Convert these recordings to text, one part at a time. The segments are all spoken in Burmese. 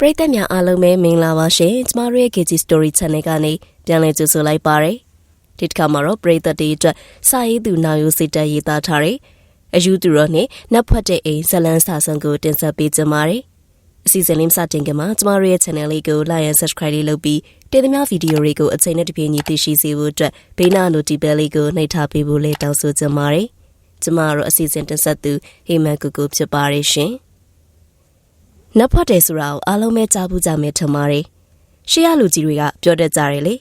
ပရိသတ်များအားလုံးပဲမင်္ဂလာပါရှင်ကျမတို့ရဲ့ KG Story Channel ကနေပြန်လည်ကြိုဆိုလိုက်ပါရစေဒီတစ်ခါမှာတော့ပရိသတ်တွေအတွက်စာရေးသူနာယိုစိတ်တက်ရေးသားထားတဲ့အယူသူတော်နဲ့နတ်ဖွက်တဲ့အိမ်ဇလန်းစာဆောင်ကိုတင်ဆက်ပေးကြပါရစေအစီအစဉ်လေးစတင်ခင်မှာကျမတို့ရဲ့ channel လေးကို like and subscribe လေးလုပ်ပြီးတင်သမျှဗီဒီယိုတွေကိုအချိန်နဲ့တပြေးညီသိရှိစေဖို့အတွက်ဘေးနာ notification လေးကိုနှိပ်ထားပေးဖို့လေးတောင်းဆိုချင်ပါတယ်ကျမတို့အစီအစဉ်တင်ဆက်သူဟေမန်ကူကူဖြစ်ပါရရှင် နတ်ဖွက်တယ်ဆိုတာကိုအားလုံးပဲကြားဘူးကြမယ်ထင်ပါတယ်ရှေ့ရလူကြီးတွေကပြောတတ်ကြတယ်လေ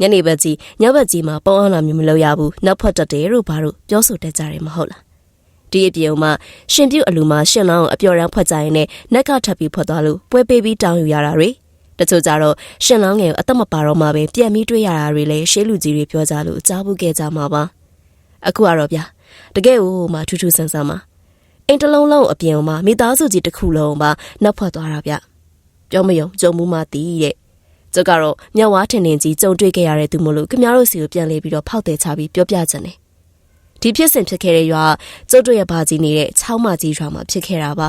ညနေဘက်ကြီးညဘက်ကြီးမှာပေါအောင်လာမျိုးမလုပ်ရဘူးနတ်ဖွက်တတ်တယ်လို့ဘာလို့ပြောဆိုတတ်ကြတယ်မဟုတ်လားဒီအပြုံမှာရှင်ပြုတ်အလူမှာရှင်လောင်းကိုအပျော်ရန်ဖွက်ကြရင်နဲ့နက်ကထပ်ပြီးဖွက်သွားလို့ပွဲပေးပြီးတောင်းယူရတာတွေတချို့ကြတော့ရှင်လောင်းငယ်ကိုအသက်မပါတော့မှပဲပြန်ပြီးတွေးရတာတွေလည်းရှေးလူကြီးတွေပြောကြလို့ကြားဘူးခဲ့ကြမှာပါအခုကတော့ဗျာတကယ်ဟိုမှထူးထူးဆန်းဆန်းမှာ အိမ်တစ်လုံးလုံးအပြင်မှာမိသားစုကြီးတစ်ခုလုံးမှာနှက်ဖွက်သွားတာဗျပြောမယုံကြုံမှုမှတည်တဲ့ကျုပ်ကတော့မြောက်ဝါထင်ထင်ကြီးကြုံတွေ့ခဲ့ရတဲ့သူမို့လို့ခင်ဗျားတို့စီကိုပြန်လေပြီးတော့ဖောက်တယ်ချပြီးပြောပြချင်တယ်ဒီဖြစ်စဉ်ဖြစ်ခဲ့တဲ့ရွာကျုပ်တို့ရဲ့ဘာကြီးနေတဲ့ချောင်းမကြီးရွာမှာဖြစ်ခဲ့တာပါ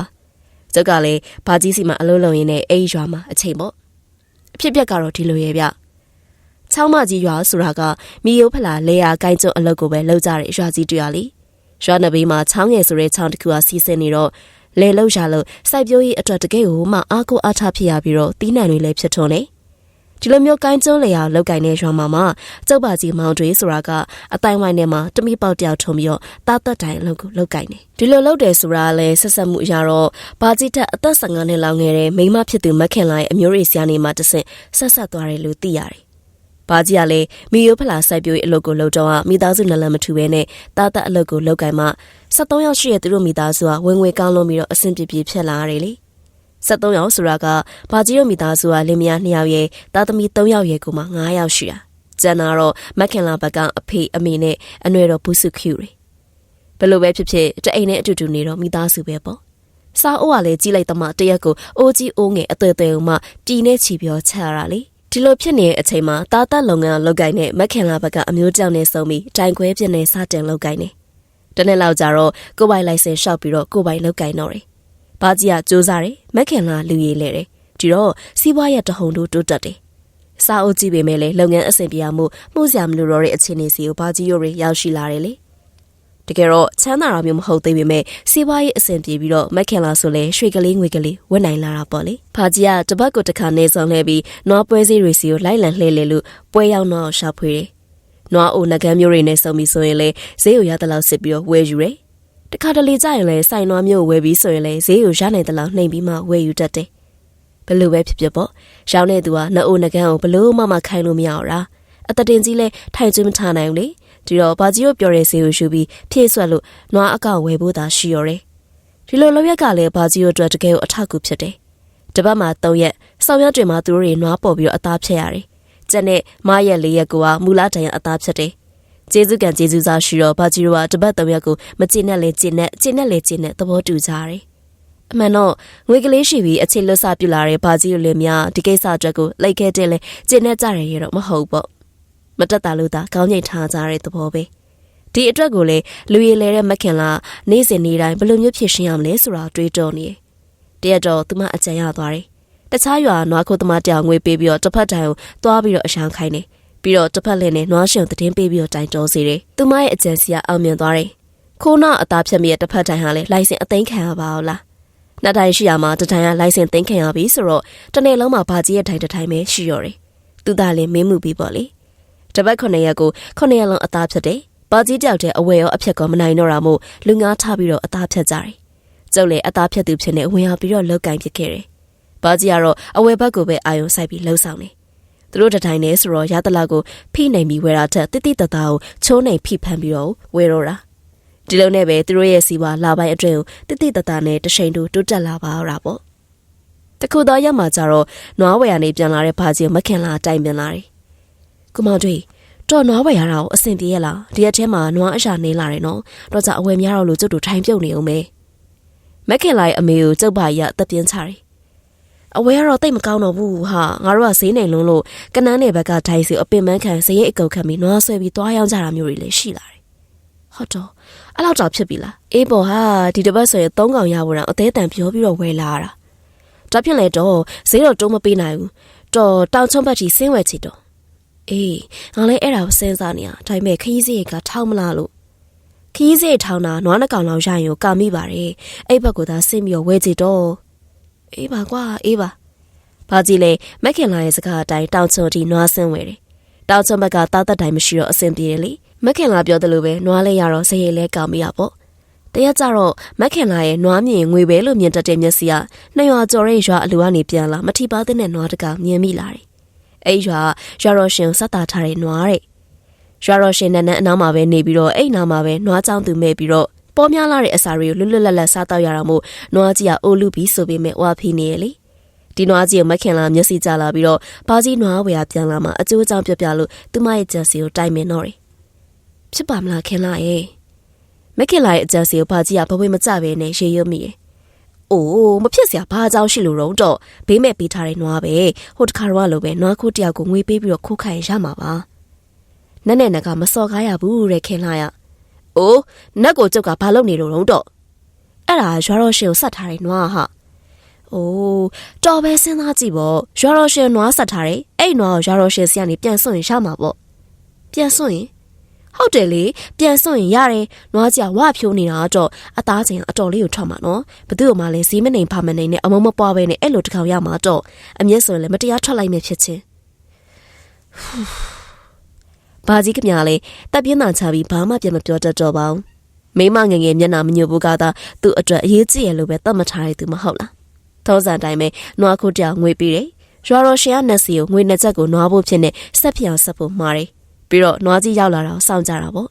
ကျုပ်ကလည်းဘာကြီးစီမှာအလုံးလုံးရင်းနဲ့အဲ့ဒီရွာမှာအချိန်ပေါ့အဖြစ်ပြက်ကတော့ဒီလိုရဲ့ဗျချောင်းမကြီးရွာဆိုတာကမိယိုးဖလာလေယာကိုင်းကျွန်းအလုပ်ကိုပဲလုပ်ကြတဲ့ရွာကြီးတွေ့ရလी ရွာနဘေးမှာချောင်းငယ်ဆိုတဲ့ချောင်းတစ်ခုကစီးဆင်းနေတော့လေလောက်ရလို့စိုက်ပျိုးရေးအတွက်တကယ်ကိုမှအားကိုအားထားဖြစ်ရပြီးတော့တီးနှံတွေလည်းဖြစ်ထွန်းနေဒီလိုမျိုးကိုင်းကျုံးလေယာလောက်ကင်တဲ့ရွာမှာမှကျုပ်ပါကြီးမောင်တွေဆိုတာကအတိုင်းဝိုင်းထဲမှာတမိပေါက်တယောက်ထုံပြီးတော့တားတက်တိုင်အလုပ်ကိုလောက်ကင်နေဒီလိုလုပ်တယ်ဆိုတာလည်းဆက်ဆက်မှုအရာတော့ဘာကြီးတက်အသက်15နှစ်လောက်ငယ်တဲ့မိန်းမဖြစ်သူမခင်လိုက်အမျိုးရည်စရာနေမှာတဆင့်ဆက်ဆက်သွားတယ်လို့သိရတယ် ဘာကြီးကလည်းမီယိုဖလာစိုက်ပျိုးရေးအလုပ်ကိုလုပ်တော့မိသားစုနလန်မထူပဲနဲ့တားတက်အလုပ်ကိုလုပ်ကင်မှ73ယောက်ရှိတဲ့သူတို့မိသားစုကဝင်ငွေကောင်းလို့ပြီးတော့အဆင်ပြေပြေဖြစ်လာရတယ်လေ73ယောက်ဆိုတာကဘာကြီးတို့မိသားစုကလင်မယား2ယောက်ရဲ့သားသမီး3ယောက်ရဲ့ကိုမှ9ယောက်ရှိတာကျန်တာတော့မခင်လာဘက်ကအဖေအမေနဲ့အနွယ်တော်ဘူးစုခ ्यू တွေဘယ်လိုပဲဖြစ်ဖြစ်တအိမ်နဲ့အတူတူနေတော့မိသားစုပဲပေါ့စားအိုးကလည်းကြီးလိုက်တော့မှတရက်ကိုအိုးကြီးအိုးငယ်အသေးသေးမှပြည်နေချီပြောချရတာလေ ဒီလိုဖြစ်နေတဲ့အချိန်မှာတာတာလုပ်ငန်းလုပ်ကိုင်းနဲ့မခင်လာဘက်ကအမျိုးကြောင့်နဲ့ဆုံပြီးတိုင်ခွဲပြင်းနဲ့စတင်လုပ်ကိုင်းနေတနေ့လောက်ကြတော့ကိုပိုင်လိုင်စင်လျှောက်ပြီးတော့ကိုပိုင်လုပ်ကိုင်းတော့တယ်။ဘာကြီးကစူးစားတယ်မခင်လာလူရည်လဲတယ်ဒီတော့စီးပွားရတဟုန်တို့တိုးတက်တယ်။စာအုပ်ကြည့်ပေမဲ့လည်းလုပ်ငန်းအဆင်ပြေမှုမှုစရာမလိုတော့တဲ့အခြေအနေစီကိုဘာကြီးရိုးတွေရောက်ရှိလာတယ်လေ။ တကယ်တော့ချမ်းသာတာမျိုးမဟုတ်သေးပေမဲ့စီးပွားရေးအဆင်ပြေပြီးတော့မက်ခင်လာဆိုလဲရွှေကလေးငွေကလေးဝတ်နိုင်လာတာပေါ့လေ။ဖာကြီးကတပတ်ကိုတစ်ခါနေဆောင်လဲပြီးနွားပွဲစည်းတွေစီကိုလိုက်လံလှည့်လေလို့ပွဲရောက်တော့ရှာဖွေတယ်။နွားအိုနဂန်းမျိုးတွေနဲ့စုံပြီးဆိုရင်လဲဈေးကိုရတဲ့လောက်စစ်ပြီးတော့ဝယ်ယူတယ်။တခါတလေကြာရင်လဲစိုင်နွားမျိုးဝယ်ပြီးဆိုရင်လဲဈေးကိုရနိုင်တဲ့လောက်နှိမ်ပြီးမှဝယ်ယူတတ်တယ်။ဘလို့ပဲဖြစ်ဖြစ်ပေါ့။ရောင်းတဲ့သူကနအိုနဂန်းကိုဘလို့မှမခိုင်းလို့မရတော့တာ။အတတင်ကြီးလဲထိုင်ကျွေးမထားနိုင်ဘူးလေ။ ဒီတော့ဘာကြီးတို့ပြောတဲ့ဈေးကိုယူပြီးဖြည့်ဆွက်လို့နွားအကောက်ဝယ်ဖို့သာရှိရောတယ်ဒီလိုလောက်ရက်ကလည်းဘာကြီးတို့အတွက်တကယ်ကိုအထောက်အကူဖြစ်တယ်တပတ်မှာ၃ရက်စောင်းရက်တွေမှာသူတို့တွေနွားပေါ်ပြီးတော့အသားဖြတ်ရတယ်ကျက်နဲ့မရက်၄ရက်ကိုကမူလာတိုင်အသားဖြတ်တယ်ကျေးဇူးကံကျေးဇူးစားရှိတော့ဘာကြီးတို့ကတပတ်၃ရက်ကိုမကျင်နဲ့လဲကျင်နဲ့ကျင်နဲ့လဲကျင်နဲ့သဘောတူကြတယ်အမှန်တော့ငွေကလေးရှိပြီးအခြေလွတ်စပြလာတဲ့ဘာကြီးတို့လည်းများဒီကိစ္စအတွက်ကိုလိုက်ခဲ့တဲ့လဲကျင်နဲ့ကြတယ်ရတော့မဟုတ်ပေါ့ မတက်တာလို့သာကောင်းငိတ်ထားကြတဲ့သဘောပဲဒီအတွက်ကိုလေလူရည်လဲတဲ့မခင်လာနေ့စဉ်နေ့တိုင်းဘယ်လိုမျိုးဖြစ်ရှင်းရမလဲဆိုတာတွေးတောနေတရက်တော့သူမအကြံရသွားတယ်တခြားရွာနွားခိုးသမားတယောက်ငွေပေးပြီးတော့တစ်ဖက်တိုင်ကိုသွားပြီးတော့အရှောင်းခိုင်းတယ်ပြီးတော့တစ်ဖက်လင်းနဲ့နွားရှင်သတင်းပေးပြီးတော့တိုင်တော်စေတယ်သူမရဲ့အကြံစီကအောင်မြင်သွားတယ်ခိုးနောက်အသားဖြတ်မိတဲ့တစ်ဖက်တိုင်ဟာလည်းလိုင်စင်အသိမ်းခံရပါအောင်လားနှစ်တိုင်ရှိရမှာတတိုင်ကလိုင်စင်သိမ်းခံရပြီဆိုတော့တနေ့လုံးမှာဘာကြီးရဲ့တိုင်တစ်တိုင်ပဲရှိရတယ်သူသားလည်းမင်းမှုပြီးပေါ့လေ တပတ်9ရက်ကို9ရက်လုံးအသားဖြတ်တယ်။ဘာကြီးတယောက်တည်းအဝယ်ရောအဖြတ်ကောမနိုင်တော့တာမို့လူငါထားပြီးတော့အသားဖြတ်ကြတယ်။ကျုပ်လည်းအသားဖြတ်သူဖြစ်နေဝင်ရောက်ပြီးတော့လောက်ကင်ဖြစ်ခဲ့တယ်။ဘာကြီးကတော့အဝယ်ဘက်ကိုပဲအာယုံဆိုင်ပြီးလှုပ်ဆောင်နေ။သူတို့တတိုင်းနဲ့ဆိုတော့ရသလာကိုဖိနိုင်ပြီးဝယ်တာထက်တိတိတသားကိုချိုးနိုင်ဖိဖမ်းပြီးတော့ဝယ်တော့တာ။ဒီလိုနဲ့ပဲသူတို့ရဲ့စီးပွားလာပိုင်းအတွင်းကိုတိတိတသားနဲ့တရှိန်တူတိုးတက်လာပါတော့တာပေါ့။တခုတော့ရက်မှာကြတော့နွားဝယ်ရနေပြန်လာတဲ့ဘာကြီးမခင်လာတိုင်ပင်လာတယ် ကုမောင်တွေတော်နွားဝယ်ရတာကိုအဆင်ပြေရလားဒီရက်ထဲမှာနွားအရာနေလာတယ်နော်တော့ကြအဝယ်များတော့လို့ကျုပ်တို့ထိုင်ပြုတ်နေအောင်ပဲမက်ခင်လိုက်အမေကိုကျုပ်ပါရတက်ပြင်းချတယ်အဝယ်ကတော့တိတ်မကောင်းတော့ဘူးဟာငါတို့ကဈေးနိုင်လုံးလို့ကနန်းနယ်ဘက်ကဒိုင်စီအပင်မခံဈေးအကုတ်ခံပြီးနွားဆွဲပြီးသွားရောက်ကြတာမျိုးတွေလည်းရှိလာတယ်ဟုတ်တော့အဲ့လောက်တော့ဖြစ်ပြီလားအေးပေါ်ဟာဒီတစ်ပတ်ဆိုရင်၃កောင်ရဖို့တော့အသေးတန်ပြောပြီးတော့ဝယ်လာတာဒါဖြင့်လေတော့ဈေးတော့တုံးမပေးနိုင်ဘူးတော်တောင်ချုံဘက်ကြီးဆင်းဝဲချီတော့ အေးငါလည်းအဲ့ဒါကိုစဉ်းစားနေရဒါပေမဲ့ခရီးစရိတ်ကထောက်မလားလို့ခရီးစရိတ်ထောင်းတာနွားနှကောင်လောက်ရရင်ကိုကာမိပါတယ်အဲ့ဘက်ကိုသာဆင်းပြီးတော့ဝဲချီတော့အေးပါကွာအေးပါဘာကြီးလဲမက်ခင်လာရဲ့စကားအတိုင်းတောင်ချုံတီနွားဆင်းဝဲတယ်တောင်ချုံဘက်ကတားသက်တိုင်းမရှိတော့အဆင်ပြေတယ်လေမက်ခင်လာပြောတယ်လို့ပဲနွားလဲရတော့စရိတ်လဲကာမိရပေါ့တရက်ကြတော့မက်ခင်လာရဲ့နွားမြင်ငွေပဲလို့မြင်တတ်တဲ့မျက်စိကနှစ်ရွာကျော်ရဲ့ရွာအလူကနေပြန်လာမထီပါတဲ့နွားတကမြင်မိလာတယ်။ အဲ့ရွာရွာတော်ရှင်စက်တာထားတဲ့နွားတဲ့။ရွာတော်ရှင်နဲ့နဲ့အနောက်မှာပဲနေပြီးတော့အဲ့နာမှာပဲနွားချောင်းသူမဲ့ပြီးတော့ပေါ်များလာတဲ့အစာတွေကိုလွတ်လွတ်လပ်လပ်စားတော့ရတာမို့နွားကြီးကအိုလူပြီးဆိုပေမဲ့ဝါဖီနေရလေ။ဒီနွားကြီးကိုမခင်လာမျက်စိကျလာပြီးတော့ဘာကြီးနွားဝယ်ပြန်လာမှအကျိုးအကြောင်းပြပြလို့သူမရဲ့ကြံစီကိုတိုင်မင်တော့တယ်။ဖြစ်ပါမလားခင်လာရဲ့။မက်ခင်လာရဲ့အကြံစီကိုဘာကြီးကဘဝမကြပဲနဲ့ရေရွမိတယ်။ အိုးမဖြစ်စရာဘာအကြောင်းရှိလို့တော့တော့ဘေးမဲ့ပေးထားတဲ့နွားပဲဟိုတခါတော့လိုပဲနွားခိုးတယောက်ကိုငွေပေးပြီးတော့ခိုးခိုင်းရမှာပါ။နက်နဲ့နက်ကမစော်ကားရဘူးတဲ့ခင်လာရ။အိုးနက်ကိုကျုပ်ကဘာလုပ်နေလို့တော့အဲ့ဒါရွာတော်ရှင်ကိုဆက်ထားတဲ့နွားဟာ။အိုးတော်ပဲစဉ်းစားကြည့်ပေါ့ရွာတော်ရှင်နွားဆက်ထားတယ်အဲ့နွားကိုရွာတော်ရှင်စီကနေပြန်ဆွရင်ရမှာပေါ့။ပြန်ဆွရင် ဟုတ်တယ်လေပြန်စွန့်ရင်ရတယ်နွားကြဝဖြိုးနေတာတော့အသားချင်းအတော်လေးကိုထွက်မှာနော်ဘသူ့မှလည်းဈေးမနေဖာမနေနဲ့အမုံမပွားပဲနဲ့အဲ့လိုတကောင်ရမှာတော့အမျက်ဆိုရင်လည်းမတရားထွက်လိုက်မယ်ဖြစ်ချင်းဘာကြီးကမြလေတပ်ပြင်းသာချပြီးဘာမှပြန်မပြောတတ်တော့ပါဘူးမိမငငယ်မျက်နှာမညိုဘူးကသာသူ့အတွက်အရေးကြီးရလို့ပဲသတ်မှတ်ထားရသူမဟုတ်လားသောစံတိုင်းပဲနွားခုတယောက်ငွေပြီးတယ်ရွာတော်ရှင်ကနက်စီကိုငွေနှစ်ချက်ကိုနွားဖို့ဖြစ်နေဆက်ပြောင်ဆက်ဖို့မှားတယ် ပြီးတော့နွားကြီးရောက်လာတာကိုစောင့်ကြတာပေါ့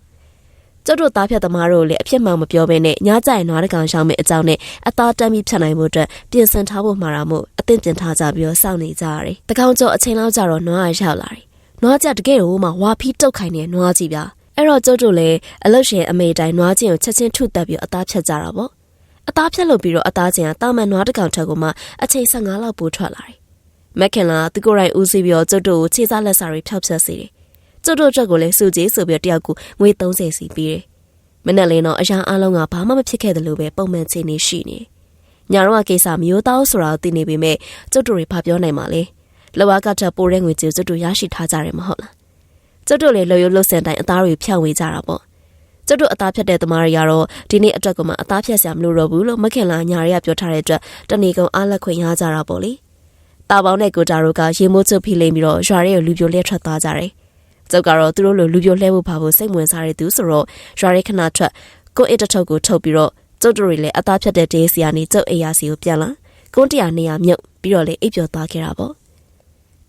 ကျုပ်တို့သားဖြတ်သမားတို့လည်းအဖြစ်မှန်မပြောဘဲနဲ့ညကြရင်နွားတကောင်ရှောင်းမဲ့အကြောင်းနဲ့အသားတမ်းပြီးဖြတ်နိုင်မှုအတွက်ပြင်ဆင်ထားဖို့မှာတာမို့အသင့်ပြင်ထားကြပြီးတော့စောင့်နေကြရတယ်။တကောင်ကျော်အချိန်လောက်ကြတော့နွားရရောက်လာတယ်။နွားကြတကယ်တော့မှဝါဖီးတုတ်ခိုင်းနေနွားကြီးပြ။အဲ့တော့ကျုပ်တို့လည်းအလုတ်ရှင်အမေတိုင်းနွားချင်းကိုချက်ချင်းထုတက်ပြီးအသားဖြတ်ကြတာပေါ့။အသားဖြတ်လို့ပြီးတော့အသားချင်းကတာမန်နွားတကောင်ထက်ကိုမှအချိန်15လောက်ပိုထွက်လာတယ်။မက်ခင်လာသူကိုယ်တိုင်ဦးစီးပြီးတော့ကျုပ်တို့ကိုခြေစားလက်စာတွေဖျောက်ဖျက်စေတယ် ကျုပ်တို့အတွက်ကိုလည်းစုကြည်ဆိုပြီးတယောက်ကိုငွေ30စီပေးတယ်။မနဲ့လင်းတော့အရာအလုံးကဘာမှမဖြစ်ခဲ့တယ်လို့ပဲပုံမှန်ချင်းနေရှိနေ။ညာတော့ကိစ္စမျိုးသားဆိုတာသိနေပေမဲ့ကျုပ်တို့တွေဘာပြောနိုင်မှာလဲ။လောကကထပိုတဲ့ငွေကြေးကျုပ်တို့ရရှိထားကြတယ်မဟုတ်လား။ကျုပ်တို့လည်းလော်ရိုးလွတ်စင်တိုင်းအသားတွေဖြန့်ဝေကြတာပေါ့။ကျုပ်တို့အသားဖြတ်တဲ့သမားတွေကတော့ဒီနေ့အတွက်ကမှအသားဖြတ်စရာမလိုတော့ဘူးလို့မခင်လာညာတွေကပြောထားတဲ့အတွက်တဏီကုံအားလက်ခွင့်ရကြတာပေါ့လေ။တာပေါင်းနဲ့ကိုတာတို့ကရေမိုးချုပ်ဖိလိမ့်ပြီးတော့ရွာရဲ့လူပြိုလက်ထွက်သွားကြတယ်။ ကျုပ်ကတော့သူတို့လိုလူပြိုလှဲဖို့ပါဖို့စိတ်ဝင်စားတဲ့သူဆိုတော့ရွာရဲခဏထွက်ကိုအစ်တထုတ်ကိုထုတ်ပြီးတော့ကျုပ်တို့တွေလည်းအသားဖြတ်တဲ့တေးစီကနေကျုပ်အိယာစီကိုပြန်လာကုန်းတရာနေရာမြုပ်ပြီးတော့လေအိပ်ပျော်သွားခဲ့တာပေါ့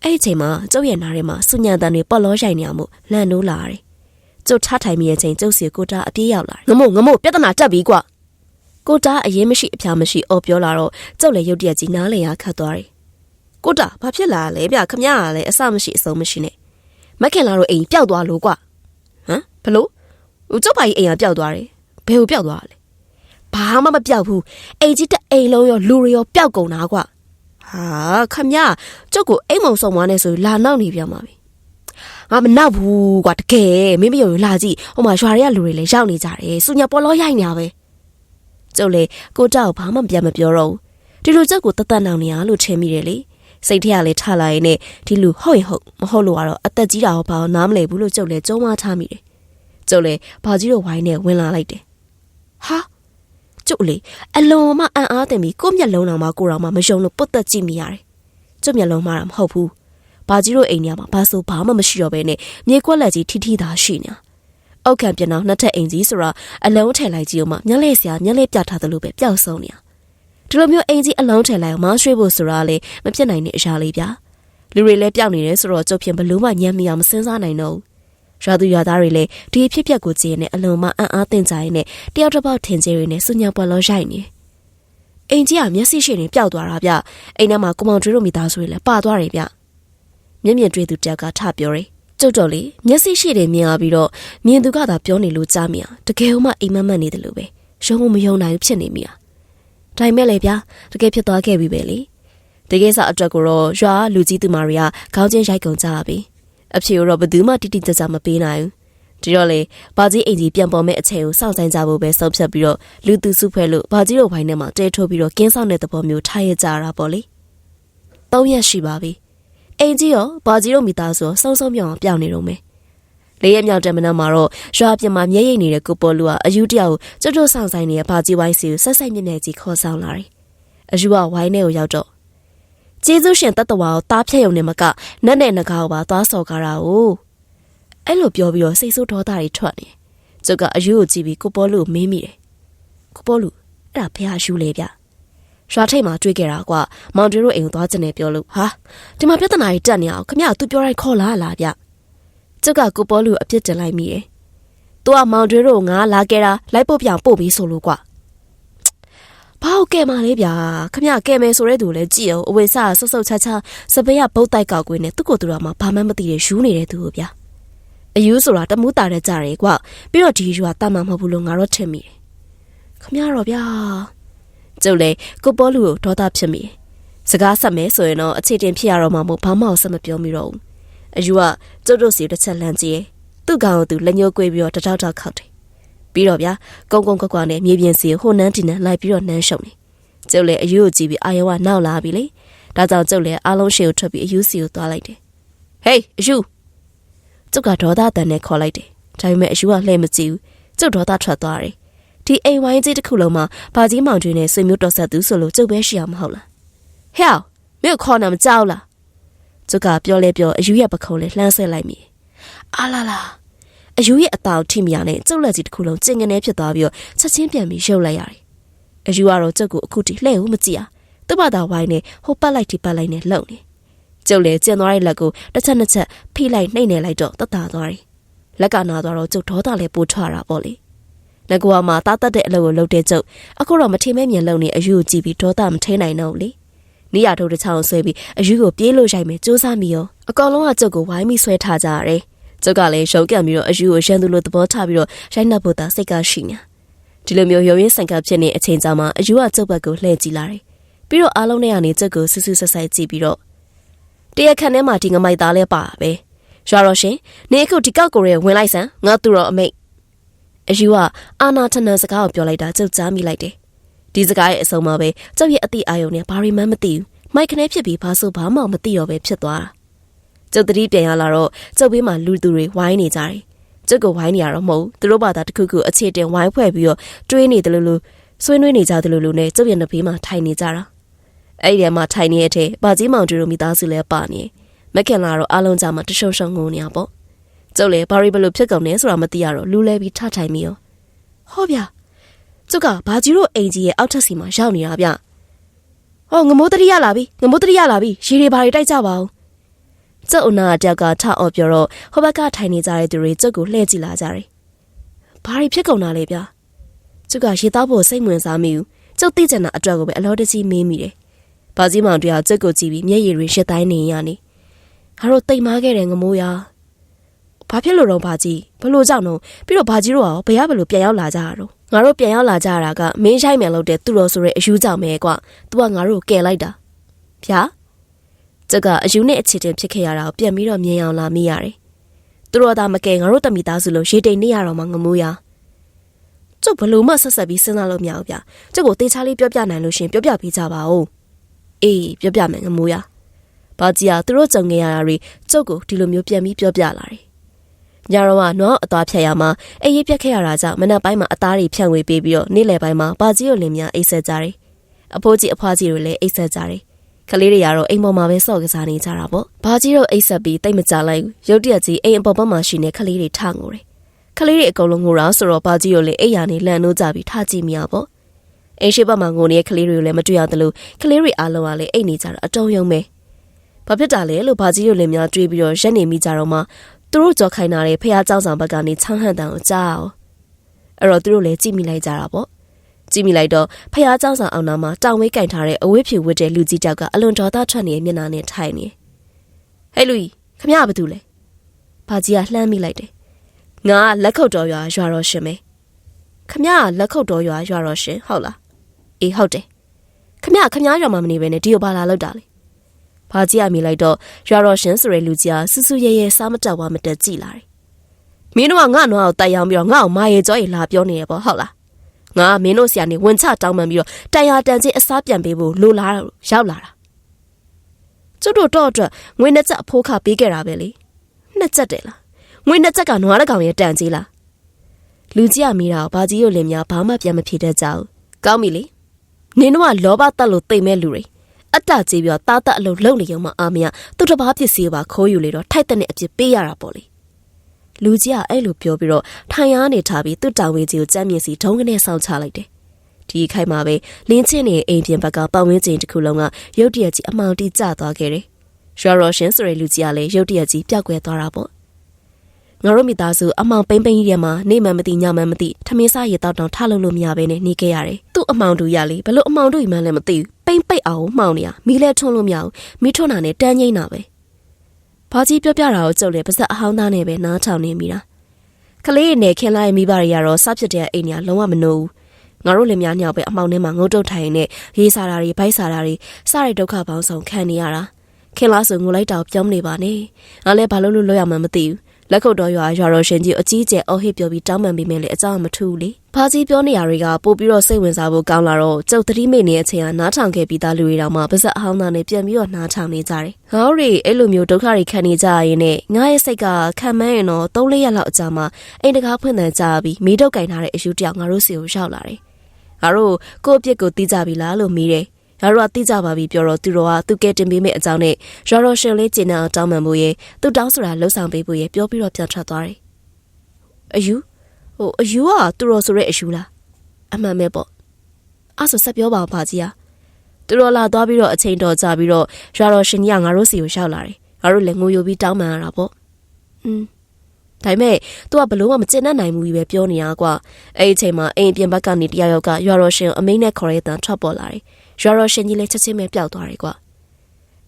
အဲ့ဒီအချိန်မှာကျုပ်ရဲ့နားထဲမှာစုညံတန်တွေပေါ့လောရိုက်နေအောင်မို့လန့်နိုးလာတယ်ကျုပ်ထားထိုင်မိရဲ့ချိန်ကျုပ်စီကိုတာအပြေးရောက်လာတယ်ငမို့ငမို့ပြဿနာတက်ပြီကွာကိုတာအရင်မရှိအဖျားမရှိအော်ပြောလာတော့ကျုပ်လည်းရုတ်တရက်ကြီးနားလည်ရခတ်သွားတယ်ကိုတာဘာဖြစ်လာလဲဗျခမရကလည်းအဆမရှိအဆုံးမရှိနဲ့ မခင်လာတို့အိမ်ပျောက်သွားလို့ကွာဟမ်ဘလို့ဟိုကျုပ်ပါကြီးအိမ်ကပျောက်သွားတယ်ဘယ်ကိုပျောက်သွားလဲဘာမှမပျောက်ဘူးအိမ်ကြီးတက်အိမ်လုံးရောလူတွေရောပျောက်ကုန်တာကွာဟာခမရကျုပ်ကိုအိမ်မုံဆောင်မွားနေဆိုလာနောက်နေပြန်ပါပြီငါမနောက်ဘူးကွာတကယ်မင်းမယုံလာကြည့်ဟိုမှာရွာတွေကလူတွေလည်းရောက်နေကြတယ်စူညာပေါ်လောရိုက်နေရပဲကျုပ်လေကိုတောက်ဘာမှပြန်မပြောတော့ဘူးဒီလိုကျုပ်ကိုတတ်တတ်နောင်နေရလို့ထင်မိတယ်လေ စိတ်ထဲကလည်းထလာရင်နဲ့ဒီလူဟုတ်ရင်ဟုတ်မဟုတ်လို့ကတော့အသက်ကြီးတာရောဘာလို့နားမလဲဘူးလို့ကျုပ်လည်းကြုံမထားမိတယ်ကျုပ်လည်းဘာကြီးတို့ဝိုင်းနဲ့ဝင်လာလိုက်တယ်ဟာကျုပ်လေအလုံးမအံ့အားတင်ပြီးကိုမျက်လုံးတော်မှာကိုတော်မှာမယုံလို့ပုတ်သက်ကြည့်မိရတယ်ကျုပ်မျက်လုံးမှာတော့မဟုတ်ဘူးဘာကြီးတို့အိမ်ထဲမှာဘာဆိုဘာမှမရှိတော့ဘဲနဲ့မြေခွက်လက်ကြီးထိထိသာရှိနေတာအောက်ခံပြန်တော့နှစ်ထပ်အိမ်ကြီးဆိုတော့အလုံးထည့်လိုက်ကြည့်ဦးမမျက်လက်စရာမျက်လက်ပြထားသလိုပဲပျောက်ဆုံးနေတာ ဒီလိုမျိုးအိမ်ကြီးအလုံးထည့်လိုက်အောင်မောင်းရွှေ့ဖို့ဆိုတာလေမဖြစ်နိုင်တဲ့အရာလေးဗျာလူတွေလည်းပျောက်နေတယ်ဆိုတော့ကျုပ်ဖြင့်ဘလို့မှညံ့မိအောင်မစင်စားနိုင်တော့ဘူးရွာသူရွာသားတွေလည်းဒီအဖြစ်ပြက်ကိုကြည့်နေအလုံးမအံ့အားသင့်ကြရင်နဲ့တယောက်တစ်ပေါက်ထင်ကြီးတွေနဲ့စုညံပွက်လောရိုက်နေအိမ်ကြီးကမျက်စိရှိနေပျောက်သွားတာဗျအိမ်ထဲမှာကိုမောင်ကျွေးတို့မိသားစုတွေလည်းပါသွားတယ်ဗျမျက်မြင်တွေ့သူတယောက်ကထပြောတယ်ကျုပ်တော်လေမျက်စိရှိတယ်မြင်ရပြီးတော့မြင်သူကသာပြောနေလို့ကြားမိအောင်တကယ်မှအိမ်မက်မက်နေတယ်လို့ပဲရုံးမယုံနိုင်ဖြစ်နေမိတာ ဒါပေမဲ့လေဗျာတကယ်ဖြစ်သွားခဲ့ပြီပဲလေတကယ်စာအတွက်ကိုတော့ရွာလူကြီးသူမတွေကခေါင်းချင်းရိုက်ကုန်ကြပြီအဖြေကိုတော့ဘယ်သူမှတိတိကျကျမပေးနိုင်ဘူးဒီတော့လေဘာကြီးအိမ်ကြီးပြန်ပေါ်မဲ့အချိန်ကိုစောင့်ဆိုင်ကြဖို့ပဲဆုံးဖြတ်ပြီးတော့လူသူစုဖွဲ့လို့ဘာကြီးတို့ဘိုင်းထဲမှာတဲထိုးပြီးတော့ကင်းဆောင်တဲ့သဘောမျိုးထားရကြတာပေါ့လေ3ရက်ရှိပါပြီအိမ်ကြီးရောဘာကြီးတို့မိသားစုရောစုံစုံမြောင်အောင်ပြောင်းနေတော့မယ် လေးရက်မြောက်တဲ့မနက်မှာတော့ရွာပြင်မှာမျက်ရည်နေတဲ့ကိုပေါ်လူကအယူတယောက်ကိုကျွတ်ကျွတ်ဆောင်ဆိုင်နေတဲ့ဘာကြီးဝိုင်းစီကိုဆက်ဆက်မြက်မြက်ကြီးခေါ်ဆောင်လာတယ်အယူကဝိုင်းထဲကိုရောက်တော့ကျေးဇူးရှင်တတ္တဝါကိုတားဖြတ်ရုံနဲ့မကနက်နဲ့ငကားကိုပါသွားစော်ကားတာကိုအဲ့လိုပြောပြီးတော့စိတ်ဆိုးဒေါသတွေထွက်နေကျုပ်ကအယူကိုကြည့်ပြီးကိုပေါ်လူကိုမေးမိတယ်ကိုပေါ်လူအဲ့ဒါဖះယူလေဗျရွာထိတ်မှာတွေ့ခဲ့တာကွာမောင်တွေတို့အိမ်ကိုသွားကျင်နေပြောလို့ဟာဒီမှာပြဿနာကြီးတက်နေအောင်ခမရသူပြောတိုင်းခေါ်လာလားဗျ ကျုပ်ကကိုပေါ်လူအပြစ်တင်လိုက်မိတယ်သူကမောင်တွေတို့ငါလာခဲ့တာလိုက်ပို့ပြောင်ပို့ပြီးဆိုလို့ကွာဘာဟုတ်ကဲ့မလေးဗျာခမရကဲမယ်ဆိုတဲ့သူလည်းကြည့်အောင်အဝေစားဆုပ်ဆုပ်ချာချာစပယ်ရပုတ်တိုက်ကောက်ကွင်းနဲ့သူ့ကိုယ်သူတော်မှာဘာမှမသိတဲ့ယူနေတဲ့သူကိုဗျာအယူဆိုတာတမူးတာတဲ့ကြတယ်ကွာပြီးတော့ဒီယူကတတ်မှာမဟုတ်ဘူးလို့ငါတော့ထင်မိတယ်ခမရတော့ဗျာကျုပ်လေကိုပေါ်လူကိုဒေါသဖြစ်မိတယ်စကားဆက်မယ်ဆိုရင်တော့အခြေတင်ဖြစ်ရတော့မှမို့ဘာမှဆက်မပြောမိတော့ဘူး အယူကကျုပ်တို့စီတစ်ချက်လန့်ကြည့်သူ့ကောင်ကိုသူလက်ညှိုးကွေးပြီးတော့တတောက်တောက်ခောက်တယ်ပြီးတော့ဗျာကုန်းကုန်းကွက်ကွက်နဲ့မြေပြင်စီဟိုနန်းတင်နန်းလိုက်ပြီးတော့နန်းရှုံနေကျုပ်လေအယူကိုကြည့်ပြီးအာယောကနောက်လာပြီလေဒါကြောင့်ကျုပ်လေအားလုံးရှေ့ကိုထွက်ပြီးအယူစီကိုသွားလိုက်တယ်ဟေးအယူကျုပ်ကဒေါသတန်နဲ့ခေါ်လိုက်တယ်ဒါပေမဲ့အယူကလှည့်မကြည့်ဘူးကျုပ်ဒေါသထွက်သွားတယ်ဒီအိမ်ဝိုင်းကြီးတစ်ခုလုံးမှာဘာကြီးမောင်ကျွင်းနဲ့ဆွေမျိုးတော်ဆက်သူဆိုလို့ကျုပ်ပဲရှိအောင်မဟုတ်လားဟဲ့မြို့ခေါ်နာမကြောက်လား ကျုပ်ကပြောလဲပြောအယူရဲ့ပခုံးလေးလှမ်းဆက်လိုက်မိအာလာလာအယူရဲ့အတောင်ထိမြာနဲ့ကျုပ်လက်ကြီးတစ်ခုလုံးကျင်ငနေဖြစ်သွားပြီးတော့ချက်ချင်းပြန်ပြီးရုပ်လိုက်ရတယ်အယူကတော့ကျုပ်ကိုအခုထိလှဲ့ဦးမကြည့်အောင်သူ့ဘာသာဝိုင်းနဲ့ဟိုပတ်လိုက်ဒီပတ်လိုက်နဲ့လှုပ်နေကျုပ်လည်းကျင်သွားတဲ့လက်ကိုတစ်ချက်နှစ်ချက်ဖိလိုက်နှိမ့်နေလိုက်တော့တတ်တာသွားတယ်လက်ကနာသွားတော့ကျုပ်ဒေါသလည်းပိုထွားတာပေါ့လေငကွာမှာတားတတ်တဲ့အလုပ်ကိုလုပ်တဲ့ကျုပ်အခုတော့မထင်မဲမြင်လုံနေအယူကိုကြည့်ပြီးဒေါသမထိနိုင်တော့လေ နေရထုတ်တစ်ချောင်းဆွဲပြီးအယူကိုပြေးလို့ရိုက်မယ်စူးစမ်းပြီးရောအကောင်လုံးကကျုပ်ကိုဝိုင်းပြီးဆွဲထားကြရတယ်ကျုပ်ကလည်းရှုံးကပ်ပြီးတော့အယူကိုရန်သူလိုသဘောထားပြီးတော့ရိုက်နှက်ဖို့သာစိတ်ကရှိနေဒီလိုမျိုးရုံရင်းဆန်ကပ်ဖြစ်နေအချိန်ကြာမှအယူကကျုပ်ဘက်ကိုလှည့်ကြည့်လာတယ်ပြီးတော့အားလုံးနဲ့ကနေကျုပ်ကိုဆူဆူဆက်ဆက်ကြည့်ပြီးတော့တရက်ခန့်ထဲမှာဒီငမိုက်သားလဲပါပဲရွာတော်ရှင်နေအခုဒီကောက်ကိုရဲဝင်လိုက်စမ်းငါသူတော်အမိတ်အယူကအာနာထနန်စကားကိုပြောလိုက်တာကျုပ်ကြားမိလိုက်တယ် ဒီစကားရဲ့အဆုံးမှာပဲကျုပ်ရဲ့အတိအာယုံနဲ့ဘာရီမှမသိဘူးမိုက်ခနဲဖြစ်ပြီးဘာဆိုဘာမှမသိတော့ပဲဖြစ်သွားတာကျုပ်တတိပြန်ရလာတော့ကျုပ်ဘေးမှာလူသူတွေဝိုင်းနေကြတယ်ကျုပ်ကဝိုင်းနေရတော့မဟုတ်သူတို့ဘာသာတစ်ခုခုအခြေတင်ဝိုင်းဖွဲ့ပြီးတော့တွေးနေတယ်လို့လို့ဆွေးနွေးနေကြတယ်လို့လို့နဲ့ကျုပ်ရဲ့နှဘေးမှာထိုင်နေကြတာအဲ့ဒီမှာထိုင်နေတဲ့အထက်ဘာကြီးမောင်တို့မိသားစုလည်းပါနေမခင်လာတော့အလုံးကြမှာတရှုံရှုံငုံနေရပေါ့ကျုပ်လည်းဘာရီဘလို့ဖြစ်ကုန်လဲဆိုတာမသိရတော့လူလဲပြီးထထိုင်မိရောဟောဗျာ ကျုပ်ကဘာကြီးတို့အိမ်ကြီးရဲ့အောက်ထပ်စီမှာရောက်နေတာဗျဟောငမိုးတရိရလာပြီငမိုးတရိရလာပြီရေတွေဘာတွေတိုက်ကြပါဦးကျုပ်အနာတယောက်ကထအော်ပြောတော့ဟိုဘက်ကထိုင်နေကြတဲ့သူတွေကျုပ်ကိုလှည့်ကြည့်လာကြတယ်ဘာတွေဖြစ်ကုန်တာလဲဗျာကျုပ်ကရေတောက်ဖို့စိတ်ဝင်စားမိဘူးကျုပ်သိကျင်တာအတွက်ကိုပဲအလောတကြီးမေးမိတယ်ဘာကြီးမောင်တရားကျုပ်ကိုကြည့်ပြီးမျက်ရည်တွေရှစ်တိုင်းနေရနေငါတို့တိတ်မားခဲ့တယ်ငမိုးရဘာဖြစ်လို့တော့ဘာကြီးဘလို့ကြောက်တော့ပြီးတော့ဘာကြီးတို့ကဘယ်ရဘလို့ပြန်ရောက်လာကြတာတော့ ငါတို့ပြန်ရောက်လာကြတာကမင်းဆိုင်မြန်လို့တဲ့သူတော်ဆိုတဲ့အယူကြောင့်ပဲကွာသူကငါတို့ကယ်လိုက်တာဗျာကျကအယူနဲ့အခြေတင်ဖြစ်ခဲ့ရတာကိုပြန်ပြီးတော့မြင်အောင်လာမိရတယ်သူတော်သားမကယ်ငါတို့တမိသားစုလို့ရေတိမ်နေရတော့မှငမိုးရကျုပ်ဘလို့မှဆက်ဆက်ပြီးစဉ်းစားလို့မရဘူးဗျကျုပ်ကိုတေချာလေးပြောပြနိုင်လို့ရှင်ပြောပြပေးကြပါဦးအေးပြောပြမယ်ငမိုးရဘာကြီးကသူတို့ကြုံခဲ့ရတာတွေကျုပ်ကိုဒီလိုမျိုးပြန်ပြီးပြောပြလာတယ် ညတော့ကနွားအသားဖြတ်ရမှာအေးရပြက်ခဲ့ရတာကြောင့်မနက်ပိုင်းမှာအသားတွေဖြန့်ဝေပေးပြီးတော့နေ့လယ်ပိုင်းမှာဘာကြီးကိုလင်းများအိတ်ဆက်ကြတယ်။အဖိုးကြီးအဖွားကြီးတွေလည်းအိတ်ဆက်ကြတယ်။ကလေးတွေကတော့အိမ်ပေါ်မှာပဲစော့ကစားနေကြတာပေါ့။ဘာကြီးတို့အိတ်ဆက်ပြီးတိတ်မကြလိုက်ဘူး။ရုတ်တရက်ကြီးအိမ်အပေါ်ဘက်မှာရှိနေကလေးတွေထငိုတယ်။ကလေးတွေအကုန်လုံးငိုတာဆိုတော့ဘာကြီးတို့လည်းအိတ်ရာနေလန့်နိုးကြပြီးထကြည့်မိရပေါ့။အိမ်ရှိဘက်မှာငိုနေတဲ့ကလေးတွေကိုလည်းမတွေ့ရသလိုကလေးတွေအားလုံးကလည်းအိတ်နေကြတာအတုံးယုံပဲ။ဘာဖြစ်တာလဲလို့ဘာကြီးတို့လည်းများတွေးပြီးတော့ရက်နေမိကြတော့မှ သူတို့ကြော်ခိုင်းတာလေဖះเจ้าဆောင်ဘက်ကနေချောင်းဟန်တန်ကိုကြားအောင်အဲ့တော့သူတို့လည်းကြည့်မိလိုက်ကြတာပေါ့ကြည့်မိလိုက်တော့ဖះเจ้าဆောင်အောင်နာမှာတောင်ဝေးကင်ထားတဲ့အဝေးဖြူဝတ်တဲ့လူကြီးတောက်ကအလွန်တော်သားထွက်နေတဲ့မျက်နှာနဲ့ထိုင်နေဟဲ့လူကြီးခမရဘာတူလဲဘာကြီးကလှမ်းမိလိုက်တယ်ငါလက်ခုပ်တော်ရွာရွာတော်ရှင်ပဲခမရလက်ခုပ်တော်ရွာရွာတော်ရှင်ဟုတ်လားအေးဟုတ်တယ်ခမရခမရရွာမှာမနေဘဲနဲ့ဒီကိုဘာလာလောက်တာလဲ။ ဘာကြီးအမိလိုက်တော့ရွာတော်ရှင်ဆိုတဲ့လူကြီးကစူးစူးရဲရဲစားမတက်ဝါမတက်ကြည့်လာတယ်။မင်းတို့ကငါ့နွားကိုတိုက်ရောင်းပြီးတော့ငါ့ကိုမာရဲကြောရီလာပြောနေရပေါ့ဟုတ်လား။ငါမင်းတို့ဆရာနေဝင်ချတောင်းပန်ပြီးတော့တန်ရာတန်ချင်းအစားပြန်ပေးဖို့လိုလားရောက်လာတာ။ကျုပ်တို့တော့အတွက်ငွေနှစ်ချက်အဖိုးခပေးခဲ့တာပဲလေနှစ်ချက်တယ်လားငွေနှစ်ချက်ကနွားတကောင်ရဲ့တန်ကြီးလားလူကြီးကမိတာဘာကြီးတို့လင်များဘာမှပြန်မဖြေတတ်ကြဘူးကောင်းပြီလေနင်တို့ကလောဘတက်လို့တိတ်မဲ့လူတွေ အတ္တကြီးပြီးတော့တားတက်အလုပ်လုပ်နေရုံမှအာမရသူတစ်ပါးပစ္စည်းပါခိုးယူလေတော့ထိုက်တဲ့အပြစ်ပေးရတာပေါ့လေလူကြီးကအဲ့လိုပြောပြီးတော့ထိုင်ရနေထားပြီးသူ့တောင်ဝင်းကြီးကိုကြမ်းမြင့်စီဒုံးကနေဆောင်းချလိုက်တယ်ဒီခိုက်မှာပဲလင်းချင်းနေအိမ်ပြင်ဘက်ကပတ်ဝန်းကျင်တစ်ခုလုံးကရုတ်တရက်ကြီးအမောင်တီးကျသွားခဲ့တယ်ရွာရော်ရှင်ဆိုတဲ့လူကြီးကလည်းရုတ်တရက်ကြီးပျောက်ကွယ်သွားတာပေါ့ ငါတို့မိသားစုအမောင်ပိမ့်ပိမ့်ကြီးထဲမှာနေမှမသိညမှမသိထမင်းစားရတောက်တောင်ထလုပ်လို့မရဘဲနဲ့နေခဲ့ရတယ်။သူ့အမောင်တို့ရလေဘလို့အမောင်တို့မှန်းလည်းမသိဘူး။ပိမ့်ပိတ်အောင်မှောင်နေရမီးလဲထွန်းလို့မရဘူး။မီးထွန်းတာနဲ့တန်းငိမ့်တာပဲ။ဘာကြီးပြောပြတာကိုကြုတ်လေပါစက်အဟောင်းသားနဲ့ပဲနားထောင်နေမိတာ။ကလေးရနဲ့ခင်လိုက်မိဘတွေကတော့စဖြစ်တဲ့အိမ်ညာလုံးဝမနိုးဘူး။ငါတို့လည်းများညောက်ပဲအမောင်ထဲမှာငုတ်တုတ်ထိုင်နေရေးစားတာတွေဗိုက်စားတာတွေစတဲ့ဒုက္ခပေါင်းစုံခံနေရတာ။ခင်လားဆိုငိုလိုက်တော့ပြောင်းနေပါနဲ့။ငါလည်းဘာလို့လို့လွတ်ရမှမသိဘူး။ လက်ခုပ်တော်ရွာရွာတော်ရှင်ကြီးအကြီးကျယ်အော်ဟစ်ပြောပြီးတောင်းပန်ပြီးမယ်လေအကြောင်းမထူးလေ။ဖာကြီးပြောနေရတွေကပို့ပြီးတော့စိတ်ဝင်စားဖို့ကောင်းလာတော့ကျုပ်သတိမိနေတဲ့အချိန်ကနားထောင်ခဲ့ပြီးသားလူတွေတောင်မှပါဇက်အဟောင်းသားနဲ့ပြန်ပြီးတော့နားထောင်နေကြတယ်။ငါတို့တွေအဲ့လိုမျိုးဒုက္ခတွေခံနေကြရရင်နဲ့ငါရဲ့စိတ်ကခံမန်းရင်တော့၃လရက်လောက်အကြာမှာအိမ်တကားဖွင့်တဲ့ကြာပြီးမိတော့ကင်ထားတဲ့အယူတယောက်ငါတို့စီကိုရောက်လာတယ်။ငါတို့ကိုယ့်အပြစ်ကိုသိကြပြီလားလို့မိတယ်။ ငါတို့ကသိကြပါပြီပြောတော့သူတို့ကသူကဲတင်ပေးမယ့်အကြောင်းနဲ့ရော်ရော်ရှင်လေးကျင်တဲ့အတောင်းပန်ဖို့ရေသူတောင်းဆိုတာလှုပ်ဆောင်ပေးဖို့ရေပြောပြီးတော့ပြန်ထွက်သွားတယ်။အယူဟိုအယူကသူတို့ဆိုတဲ့အယူလားအမှန်ပဲပေါ့။အဲ့ဆိုဆက်ပြောပါအောင်ပါကြီးอ่ะသူတို့လာသွားပြီးတော့အချိန်တော်ကြာပြီးတော့ရွာတော်ရှင်ကြီးကငါတို့စီကိုရှောက်လာတယ်။ငါတို့လည်းငိုယိုပြီးတောင်းပန်ရတာပေါ့။อืมဒါပေမဲ့ तू ကဘလို့မှမကျင်တတ်နိုင်ဘူးကြီးပဲပြောနေရကွာအဲ့ဒီအချိန်မှာအိမ်ပြင်ဘက်ကနေတယောက်ယောက်ကရွာတော်ရှင်အမိန့်နဲ့ခေါ်ရတဲ့တန်ထွက်ပေါ်လာတယ် ရွာတော်ရှင်ကြီးလည်းချက်ချင်းပဲပျောက်သွားတယ်ကွာ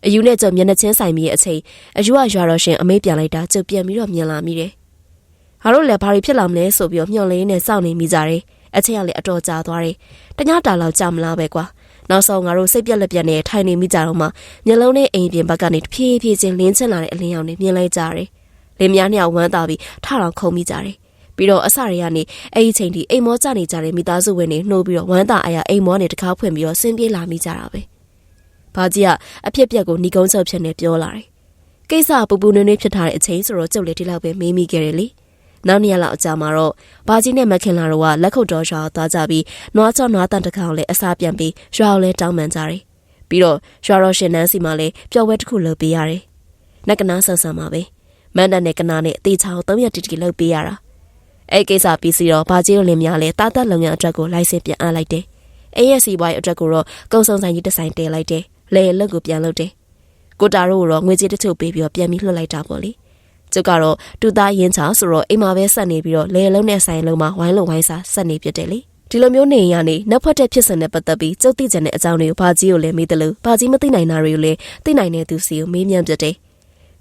အယူနဲ့ကျုံမျက်နှာချင်းဆိုင်မိရဲ့အချိန်အယူကရွာတော်ရှင်အမိပြန်လိုက်တာကျုပ်ပြန်ပြီးတော့မြင်လာမိတယ်။ဟာတို့လည်းဘာတွေဖြစ်လာမလဲဆိုပြီးတော့မျှော်လင့်နေစောင့်နေမိကြတယ်။အချိန်ကလည်းအတော်ကြာသွားတယ်။တညတာလောက်ကြာမလားပဲကွာ။နောက်ဆုံးငါတို့စိတ်ပြက်လက်ပြက်နဲ့ထိုင်နေမိကြတော့မှမျက်လုံးနဲ့အိမ်ပြင်ဘက်ကနေတဖြည်းဖြည်းချင်းလင်းချင်လာတဲ့အလင်းရောင်တွေမြင်လိုက်ကြတယ်။လင်းများနှစ်ယောက်ဝမ်းသာပြီးထထောင်ခုံမိကြတယ်။ ပြီးတော့အစတွေကနေအဲ့ဒီချိန်ထိအိမ်မောကြနေကြတဲ့မိသားစုဝင်တွေနှိုးပြီးတော့ဝမ်းသာအားရအိမ်မောနေတကားဖွင့်ပြီးတော့ဆင်းပြေးလာမိကြတာပဲ။ဘာကြီးကအဖြစ်ပြက်ကိုညီကုန်းချုပ်ဖြစ်နေပြောလာတယ်။ကိစ္စပူပူနွေးနွေးဖြစ်ထားတဲ့အချိန်ဆိုတော့ကျုပ်လည်းဒီလောက်ပဲမေးမိခဲ့တယ်လေ။နောက်နေ့ရက်လောက်အကြာမှာတော့ဘာကြီးနဲ့မခင်လာတော့ကလက်ခုပ်တော်ရွာသွားကြပြီးနွားချောနွားတန်တကောင်လည်းအစားပြန်ပြီးရွာကိုလည်းတောင်းပန်ကြတယ်။ပြီးတော့ရွာတော်ရှင်နန်းစီမှာလည်းပျော်ပွဲတစ်ခုလုပ်ပေးရတယ်။နက်ကနာဆန်ဆန်ပါပဲ။မန္တနဲ့ကနာနဲ့အသေးချောင်း၃ရက်တီတီလုပ်ပေးရတာ။ အဲ့ကိစ္စပြီးစီတော့ဘာကြီးတို့လင်များလဲတာတက်လုံရအတွက်ကိုလိုင်စင်ပြန်အပ်လိုက်တယ်။အဲ့ရဲ့စီပွားရေးအတွက်ကိုတော့ကုံစုံဆိုင်ကြီးတစ်ဆိုင်တင်လိုက်တယ်။လေလက်ကိုပြန်လုပ်တယ်။ကိုတာတို့ကတော့ငွေကြေးတစ်ချို့ပေးပြီးတော့ပြန်ပြီးလွှတ်လိုက်တာပေါ့လေ။ကျုပ်ကတော့တူသားရင်ချာဆိုတော့အိမ်မှာပဲဆက်နေပြီးတော့လေလုံးနဲ့ဆိုင်လုံးမှာဝိုင်းလုံးဝိုင်းစားဆက်နေပြတယ်လေ။ဒီလိုမျိုးနေရနေနောက်ဖက်တဲ့ဖြစ်စဉ်နဲ့ပတ်သက်ပြီးကျုပ်သိကြတဲ့အကြောင်းတွေကိုဘာကြီးကိုလည်းမေးတယ်လို့ဘာကြီးမသိနိုင်တာတွေကိုလည်းသိနိုင်တဲ့သူစီကိုမေးမြန်းပြတယ်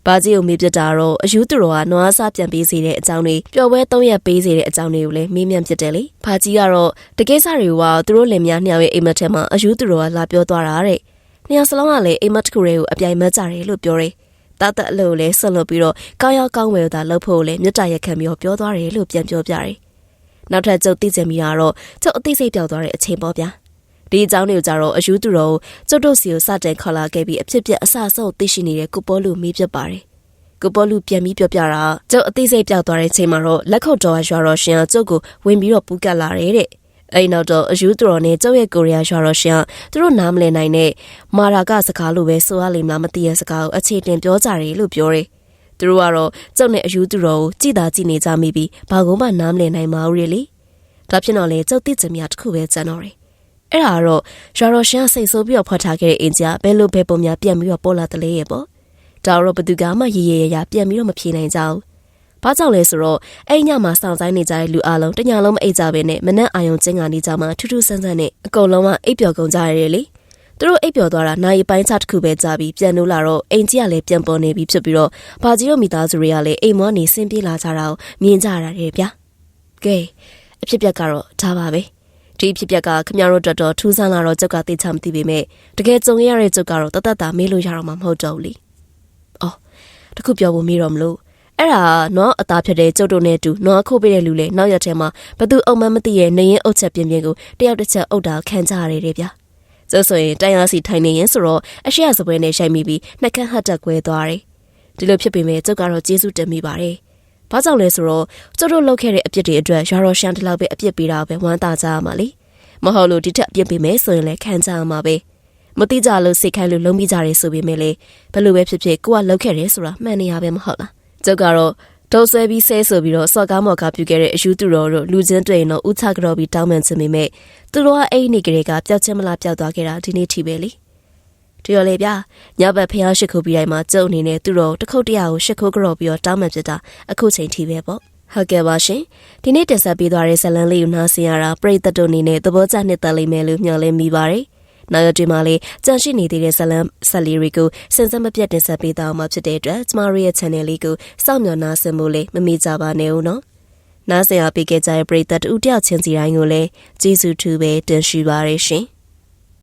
ဘာကြီးကိုမေးပြတာတော့အယူသူတော်ကနွားစားပြန်ပေးစေတဲ့အကြောင်းတွေပျော်ပွဲ၃ရက်ပေးစေတဲ့အကြောင်းတွေကိုလည်းမေးမြန်းဖြစ်တယ်လေ။ဘာကြီးကတော့တကယ်စားတွေကသူတို့လင်မယားနှစ်ယောက်ရဲ့အိမ်မက်ထဲမှာအယူသူတော်ကလာပြောသွားတာတဲ့။နှစ်ယောက်စလုံးကလည်းအိမ်မက်တစ်ခုရဲ့ကိုအပြိုင်မက်ကြတယ်လို့ပြောတယ်။တတ်တဲ့အလို့လည်းဆက်လုပ်ပြီးတော့ကောင်းရောက်ကောင်းဝယ်သာလုပ်ဖို့လည်းမြတ်တရက်ခံပြီးတော့ပြောသွားတယ်လို့ပြန်ပြောပြတယ်။နောက်ထပ်ကျုပ်သိချင်မိတာတော့ကျုပ်အသိစိတ်ပြောက်သွားတဲ့အချိန်ပေါ့ဗျာ။ ဒီအကြောင်းတွေကိုကြတော့အယူသူတော်ကျုပ်တို့စီကိုစတင်ခေါ်လာခဲ့ပြီးအဖြစ်ပြက်အဆအဆုပ်သိရှိနေတဲ့ကုပေါ်လူမေးပြပါတယ်။ကုပေါ်လူပြန်ပြီးပြောပြတာကျုပ်အသိစိတ်ပြောက်သွားတဲ့ချိန်မှာတော့လက်ခုပ်တော်ရွာတော်ရှင်ကကျုပ်ကိုဝင်ပြီးတော့ပူကတ်လာတယ်တဲ့။အဲ့နောက်တော့အယူသူတော်နဲ့ကျုပ်ရဲ့ကိုရီးယားရွာတော်ရှင်ကသူတို့နားမလည်နိုင်တဲ့မာရာကစကားလိုပဲဆိုရလိမ့်မလားမသိတဲ့စကားကိုအခြေတင်ပြောကြတယ်လို့ပြောတယ်။သူတို့ကတော့ကျုပ်နဲ့အယူသူတော်ကိုကြည်သာကြည်နေကြမိပြီးဘာကုန်းမှနားမလည်နိုင်ပါဘူးလေ။ဒါဖြစ်တော့လေကျုပ်သိချင်မြတစ်ခုပဲကြံတော့တယ်။ အဲ့ဒါတော့ရွာတော်ရှင်စိတ်ဆိုးပြီးတော့ဖွက်ထားခဲ့တဲ့အင်ဂျာဘယ်လိုဘယ်ပုံများပြန်ပြီးတော့ပေါ်လာတလဲရဲ့ပေါ့။ဒါတော့ဘသူကမှရေရေရရပြန်ပြီးတော့မဖြေနိုင်ကြဘူး။ဘာကြောင့်လဲဆိုတော့အဲ့ညမှာစောင့်ဆိုင်နေကြတဲ့လူအလုံးတညာလုံးမအိပ်ကြဘဲနဲ့မနက်အာယုံကျင်းကနေကြမှာထူးထူးဆန်းဆန်းနဲ့အကုန်လုံးကအိပ်ပျော်ကုန်ကြရတယ်လေ။သူတို့အိပ်ပျော်သွားတာနိုင်ပိုင်းချတစ်ခုပဲကြာပြီးပြန်လို့လာတော့အိမ်ကြီးကလည်းပြန်ပေါ်နေပြီဖြစ်ပြီးတော့ဘာကြီးတို့မိသားစုတွေကလည်းအိမ်မောနေဆင်းပြေးလာကြတာကိုမြင်ကြရတယ်ဗျာ။ကဲအဖြစ်ပြက်ကတော့ဒါပါပဲ။ ဒီဖြစ်ပျက်ကခမရတို့တော်တော်ထူးဆန်းလာတော့ကျုပ်ကသိချမသိပေမဲ့တကယ်ကြုံရတဲ့ကျုပ်ကတော့တသက်တာမေးလို့ရတော့မှာမဟုတ်တော့ဘူးလေ။အော်တခုပြောဖို့မေးတော့မလို့အဲ့ဒါနော်အသားဖြစ်တဲ့ကျုပ်တို့နဲ့တူနော်ခုတ်ပေးတဲ့လူလေနောက်ရက်ထဲမှာဘသူအုံမမသိရဲ့နေရင်အုတ်ချက်ပြင်းပြင်းကိုတယောက်တစ်ချက်အုတ်တာခံကြရတယ်တဲ့ဗျာ။ကျကျဆိုရင်တိုင်အားစီထိုင်နေရင်ဆိုတော့အရှိရစပွဲနဲ့ရှိုက်မိပြီးနှက်ခမ်းဟတ်တက်ကွဲသွားတယ်ဒီလိုဖြစ်ပေမဲ့ကျုပ်ကတော့ကျေးဇူးတင်မိပါတယ် ဘာကြောင့်လဲဆိုတော့ကျုပ်တို့လုပ်ခဲ့တဲ့အပြစ်တွေအတွက်ရွာတော်ရှန်တလောက်ပဲအပြစ်ပေးတာပဲဝမ်းသာကြရမှာလေမဟုတ်လို့ဒီထက်အပြစ်ပေးမယ်ဆိုရင်လည်းခံကြရမှာပဲမတိကြလို့စိတ်ခိုင်းလို့လုံးမိကြရဲဆိုပေမဲ့လေဘယ်လိုပဲဖြစ်ဖြစ်ကိုကလုပ်ခဲ့တယ်ဆိုတာမှန်နေရပဲမဟုတ်လားကျုပ်ကတော့ဒုံဆွဲပြီးဆဲဆိုပြီးတော့စော်ကားမော်ကားပြုခဲ့တဲ့အယူသူတော်တို့လူချင်းတွေ့ရင်တော့ဥချကြော်ပြီးတောင်းပန်ချင်ပေမဲ့သူတို့ကအဲ့ဒီနေကလေးကပျောက်ချင်းမလားပျောက်သွားခဲ့တာဒီနေ့ထိပဲလေ ဒီရောလေဗျာညဘက်ဖះရှိခိုးပြီးတိုင်းမှာကျုပ်အနေနဲ့သူတို့တစ်ခုတ်တရာကိုရှိခိုးကြော်ပြီးတော့တောင်းပန်ဖြစ်တာအခုချိန်ထိပဲပေါ့ဟုတ်ကဲ့ပါရှင်ဒီနေ့တင်ဆက်ပေးသွားတဲ့ဇလန်လေးကိုနားဆင်ရတာပရိသတ်တို့အနေနဲ့သဘောကျနှစ်သက်လိမ့်မယ်လို့မျှော်လင့်မိပါတယ်နောက်ရဒီမှာလေကြန့်ရှိနေသေးတဲ့ဇလန်ဆက်လေးတွေကိုစင်စက်မပြတ်တင်ဆက်ပေးသွားမှာဖြစ်တဲ့အတွက်ကျမတို့ရဲ့ channel လေးကိုစောင့်မျှော်နားဆင်ဖို့လေမမေ့ကြပါနဲ့ဦးနော်နားဆင်အားပေးခဲ့ကြတဲ့ပရိသတ်တူတယောက်ချင်းစီတိုင်းကိုလည်းကျေးဇူးထူးပဲတင်ရှိပါရရှင်